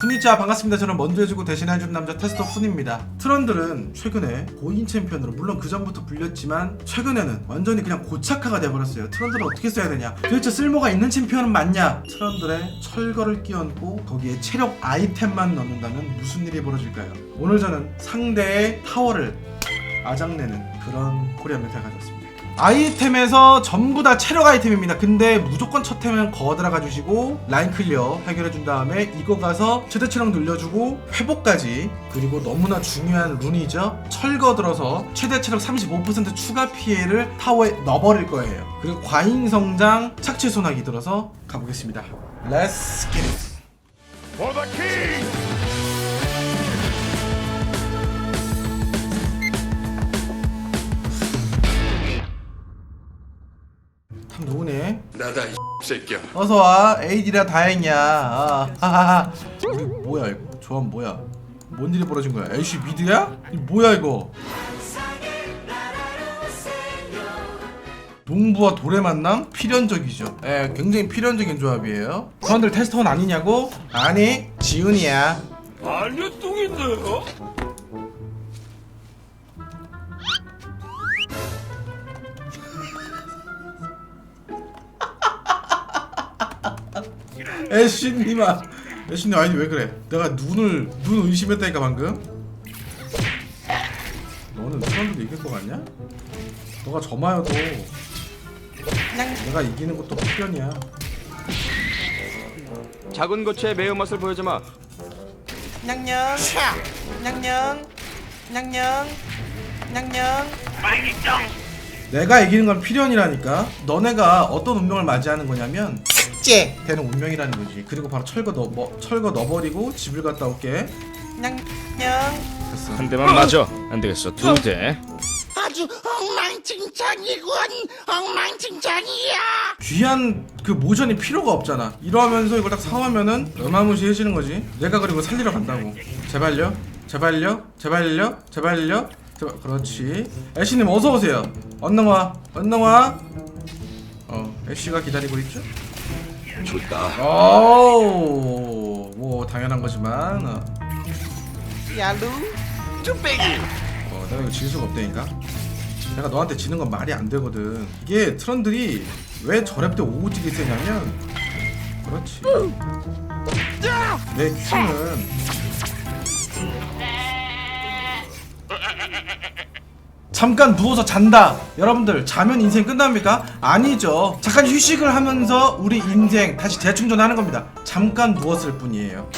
훈이자 반갑습니다. 저는 먼저 해주고 대신 해준 남자 테스터 훈입니다. 트런들은 최근에 고인 챔피언으로 물론 그 전부터 불렸지만 최근에는 완전히 그냥 고착화가 돼버렸어요. 트런들을 어떻게 써야 되냐? 도대체 쓸모가 있는 챔피언은 맞냐? 트런들의 철거를 끼얹고 거기에 체력 아이템만 넣는다면 무슨 일이 벌어질까요? 오늘 저는 상대의 타워를 아작내는 그런 코리안 멘탈 가져왔습니다. 아이템에서 전부 다 체력 아이템입니다. 근데 무조건 첫 템은 거 들어가 주시고 라인 클리어 해결해 준 다음에 이거 가서 최대 체력 늘려주고 회복까지 그리고 너무나 중요한 룬이죠. 철거 들어서 최대 체력 35% 추가 피해를 타워에 넣어버릴 거예요. 그리고 과잉 성장 착취 소나기 들어서 가보겠습니다. Let's get it. 나다 이 새끼야. 어서와 에이디라 다행이야 아, 하하하 우리 뭐야 이거 조합 뭐야 뭔 일이 벌어진 거야 에이씨 미드야? 이 뭐야 이거 농부와 돌의 만남? 필연적이죠 예 굉장히 필연적인 조합이에요 사람들 테스터는 아니냐고? 아니 지훈이야 뚱인데요? 애쉬님아. 애쉬님 아니 왜 그래? 내가 눈을 눈 의심했다니까 방금? 너는 사람들도 이길 것 같냐? 너가 점하여도 내가 이기는 것도 필연이야. 작은 고추의 매운맛을 보여주마. 냥냥. 냥냥. 냥냥. 냥냥. 내가 이기는 건 필연이라니까? 너네가 어떤 운명을 맞이하는 거냐면 삭제 되는 운명이라는 거지. 그리고 바로 철거 넣어 뭐, 철거 넣어버리고 집을 갔다 올게. 냥냥. 됐어. 한 대만 맞아. 안 되겠어. 두 대. 아주 엉망진창이군. 엉망진창이야. 귀한 그 모션이 필요가 없잖아. 이러면서 이걸 딱 사오면은 어마무시해지는 거지. 내가 그리고 살리러 간다고. 제발요. 제발요. 제발요. 제발요. 제발 그렇지. 애쉬님 어서 오세요. 얼른 와 얼른 와어 애쉬가 기다리고 있죠 좋다. 오뭐 당연한 거지만 어, 야루. 쭈빼기. 어 내가 이거 질 수가 없다니까? 내가 너한테 지는 건 말이 안 되거든. 이게 트런들이 왜 저랩 때 오지게 세냐면 그렇지. 내 큐는 잠깐 누워서 잔다. 여러분들 자면 인생 끝납니까? 아니죠. 잠깐 휴식을 하면서 우리 인생 다시 재충전하는 겁니다. 잠깐 누웠을 뿐이에요.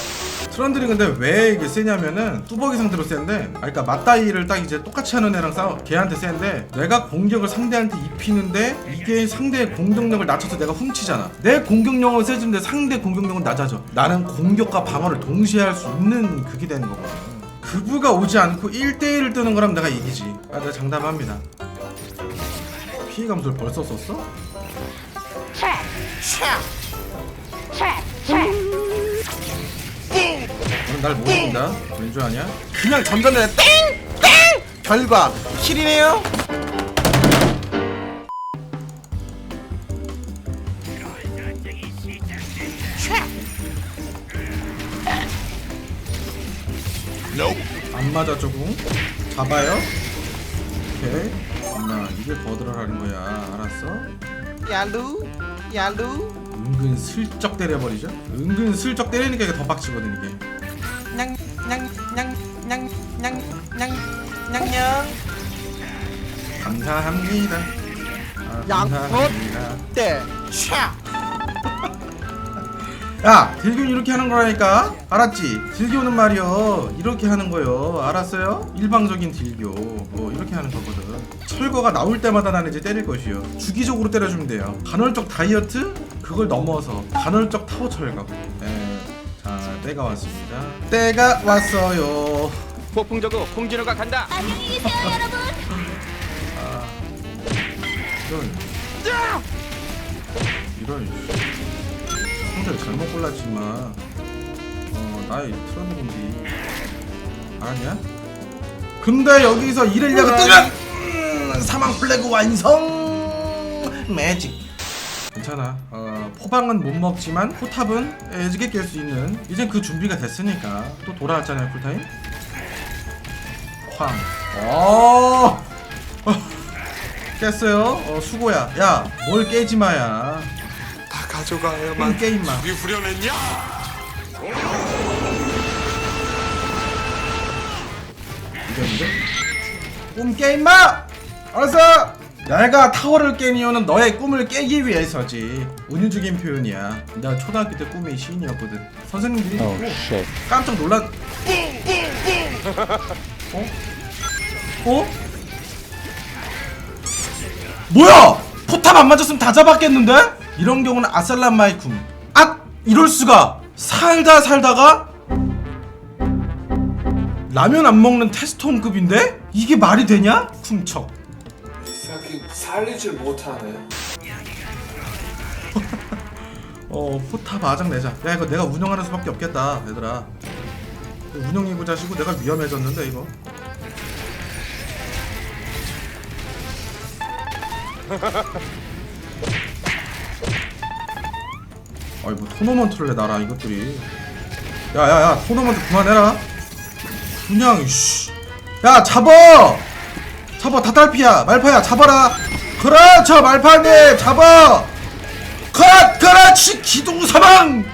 트런들이 근데 왜 이게 세냐면은 뚜벅이 상대로 센데 아 그니까 맞다이를 딱 이제 똑같이 하는 애랑 싸워 걔한테 센데 내가 공격을 상대한테 입히는데 이게 상대의 공격력을 낮춰서 내가 훔치잖아 내 공격력은 세진데 상대 공격력은 낮아져 나는 공격과 방어를 동시에 할 수 있는 그게 되는 거거든 그부가 오지 않고 1대1을 뜨는 거라면 내가 이기지 아 내가 장담합니다 피해 감소를 벌써 썼어? 너는 날 모른다 왠줄 아냐? 그냥 전전에 땡! 땡! 결과 킬이네요 안 맞아 조금. 잡아요. 오케이. 엄마 이게 거들어라는 거야. 알았어? 야루 야루. 은근 슬쩍 때려버리죠? 은근 슬쩍 때리니까 이게 더 빡치거든 이게. 냥냥냥냥냥냥냥냥 감사합니다. 아, 양껏 감사합니다. 때 야 딜교 이렇게 하는 거라니까. 알았지? 딜교는 말이요. 이렇게 하는 거요. 알았어요? 일방적인 딜교. 뭐 이렇게 하는 거거든. 철거가 나올 때마다 나는 이제 때릴 것이요. 주기적으로 때려주면 돼요. 간헐적 다이어트? 그걸 넘어서 간헐적 타워 철거 네. 자 때가 왔습니다. 때가 왔어요. 폭풍 저그 홍진호가 간다. 이런. 이런 상대를 잘못 골랐지만 어 나의 트런드인지. 아니야? 근데 여기서 이래려고 뜨면 음, 사망 플래그 완성! 매직. 괜찮아. 어 어, 포방은 못 먹지만 포탑은 애지게 깰 수 있는. 이젠 그 준비가 됐으니까 또 돌아왔잖아요 쿨타임? 쾅. 어. 깼어요? 어 수고야. 야 뭘 깨지 마야. 다 게임 가져가야만 게임만 우리 후련했냐? 이겼는데? 꿈 게임 마! 알았어! 내가 타워를 깬 이유는 너의 꿈을 깨기 위해서지 운유적인 표현이야 내가 초등학교 때 꿈이 시인이었거든 선생님들이 듣고 깜짝 놀란 어? 어? 뭐야! 포탑 안 맞았으면 다 잡았겠는데? 이런 경우는 아살람 마이쿰 아! 이럴 수가 살다 살다가 라면 안 먹는 테스톤급인데? 이게 말이 되냐? 쿰척 생각해 살리질 못하네. 어 포탑 아작 내자 야 이거 내가 운영하는 수밖에 없겠다 얘들아 운영이고 자시고 내가 위험해졌는데 이거 아이 뭐 토너먼트를 해 나라 이것들이 야야야 토너먼트 그만해라 그냥 이씨 야 잡어 잡아 다달피야 말파야 잡아라 그렇죠 말파님 잡아 컷! 그렇지! 기둥사방!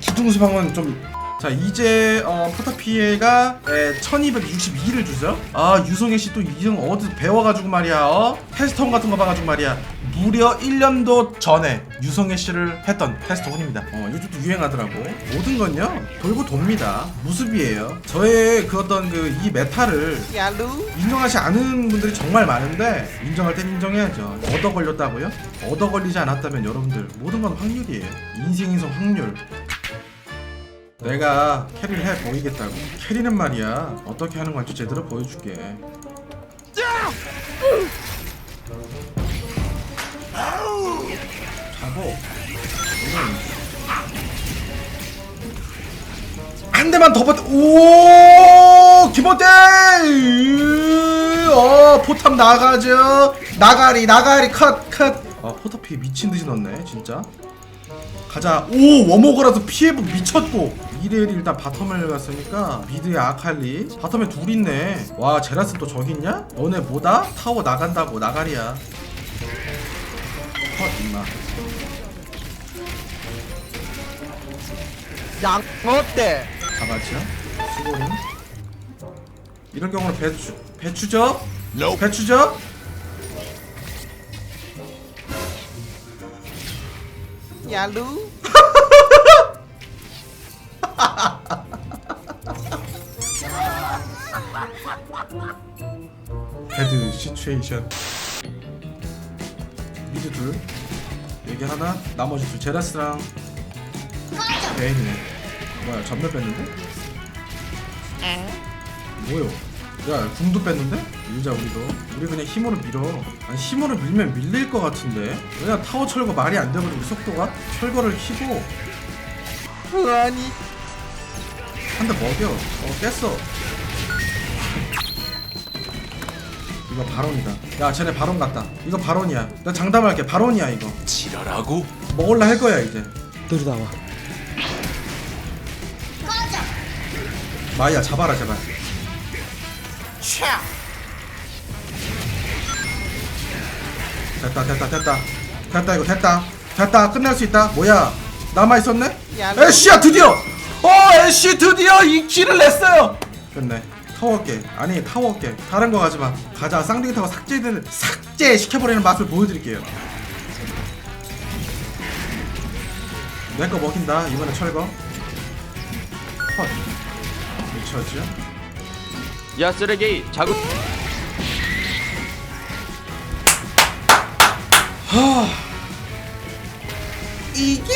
기둥사방은 좀... 자 이제 어, 포탑 피해가 1262를 주죠 아 유성애씨 또 이름 어디 배워가지고 말이야 어? 테스턴 같은 거 봐가지고 말이야 무려 1년도 전에 유성애 씨를 했던 테스터군입니다 어 요즘도 유행하더라고 모든 건요 돌고 돕니다 무습이에요 저의 그 어떤 그 이 메타를 얄루 인정하지 않은 분들이 정말 많은데 인정할 땐 인정해야죠. 얻어 걸렸다고요? 얻어 걸리지 않았다면 여러분들 모든 건 확률이에요. 인생에서 확률. 내가 캐리를 해 보이겠다고. 캐리는 말이야 어떻게 하는 건지 제대로 보여줄게. 잡어. 한 대만 더 버텨. 오, 김원대. 어, 포탑 나가죠. 나가리, 나가리, 컷, 컷. 아, 포탑 피해 미친 듯이 넣네, 진짜. 가자. 오, 워머거라서 피해 미쳤고. 이레일이 일단 바텀을 갔으니까 미드에 아칼리 바텀에 둘 있네 와 제라스 또 저기 있냐? 너네 뭐다? 타워 나간다고 나가리야 컷 임마 양 어때? 잡았죠? 수고는 이런 경우는 배추 배추죠? 배추죠? 얄루 배드 시츄에이션 미드 둘. 여기 하나? 나머지 둘. 제라스랑 베인이네 뭐야? 전멸 뺐는데? 뭐요? 야 궁도 뺐는데? 밀자 우리도. 우리 그냥 힘으로 밀어. 아니 힘으로 밀면 밀릴 것 같은데? 왜냐 타워 철거 말이 안 우리 속도가? 철거를 키고. 아니. 한 대 먹여. 어 깼어 이거 바론이다. 야 쟤네 바론 같다. 이거 바론이야. 나 장담할게. 바론이야 이거. 지랄하고? 먹을라 할 거야 이제. 들어다와. 마이야 잡아라 제발. 샤 됐다 됐다 됐다. 됐다 이거 됐다. 됐다 끝낼 수 있다. 뭐야? 남아 있었네? 야, 애쉬야 드디어! 어 애쉬 드디어 이 키를 냈어요! 끝내 타워게 아니 타워게 다른 거 가지 마. 가자. 쌍둥이 타워 삭제되는 삭제 시켜버리는 맛을 보여드릴게요. 내 거 먹힌다. 이번에 철거. 컷. 미쳤죠? 야 쓰레기. 자국 이게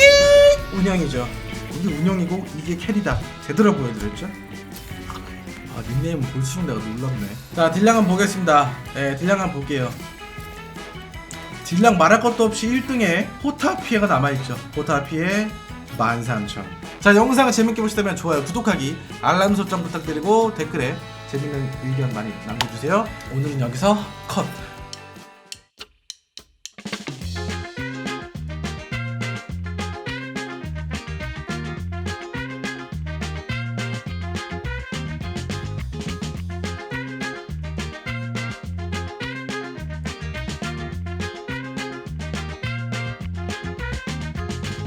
운영이죠. 이게 운영이고 이게 캐리다. 제대로 보여드렸죠? 아 닉네임 볼수록 내가 놀랍네. 자 딜량 한번 보겠습니다. 네 딜량 한번 볼게요. 딜량 말할 것도 없이 1등에 포탑 피해가 남아있죠. 포탑 피해 13,000. 자 영상 재밌게 보시다면 좋아요, 구독하기, 알람 설정 부탁드리고 댓글에 재밌는 의견 많이 남겨주세요. 오늘은 여기서 컷.